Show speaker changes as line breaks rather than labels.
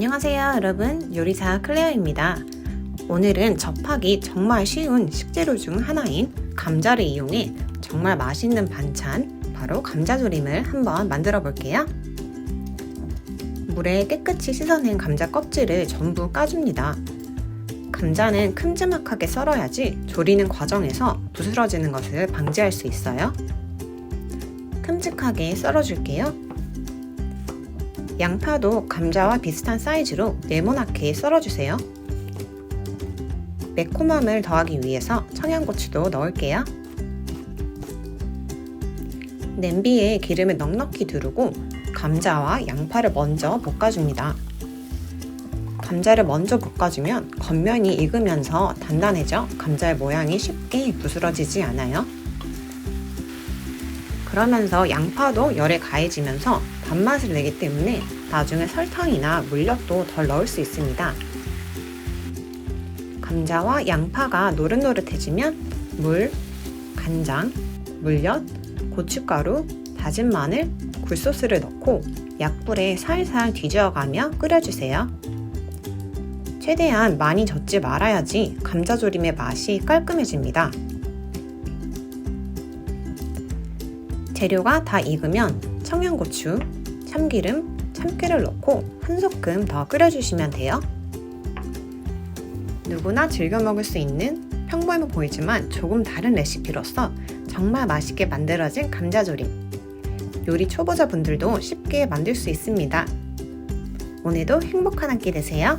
안녕하세요 여러분. 요리사 클레어입니다. 오늘은 접하기 정말 쉬운 식재료 중 하나인 감자를 이용해 정말 맛있는 반찬 바로 감자조림을 한번 만들어 볼게요. 물에 깨끗이 씻어낸 감자 껍질을 전부 까줍니다. 감자는 큼지막하게 썰어야지 조리는 과정에서 부스러지는 것을 방지할 수 있어요. 큼직하게 썰어줄게요 양파도 감자와 비슷한 사이즈로 네모나게 썰어주세요. 매콤함을 더하기 위해서 청양고추도 넣을게요. 냄비에 기름을 넉넉히 두르고 감자와 양파를 먼저 볶아줍니다. 감자를 먼저 볶아주면 겉면이 익으면서 단단해져 감자의 모양이 쉽게 부스러지지 않아요. 그러면서 양파도 열에 가해지면서 단맛을 내기 때문에 나중에 설탕이나 물엿도 덜 넣을 수 있습니다. 감자와 양파가 노릇노릇해지면 물, 간장, 물엿, 고춧가루, 다진 마늘, 굴소스를 넣고 약불에 살살 뒤저어가며 끓여주세요. 최대한 많이 젓지 말아야지 감자조림의 맛이 깔끔해집니다. 재료가 다 익으면 청양고추, 참기름, 참깨를 넣고 한 소끔 더 끓여주시면 돼요. 누구나 즐겨 먹을 수 있는 평범해 보이지만 조금 다른 레시피로서 정말 맛있게 만들어진 감자조림. 요리 초보자분들도 쉽게 만들 수 있습니다. 오늘도 행복한 한 끼 되세요.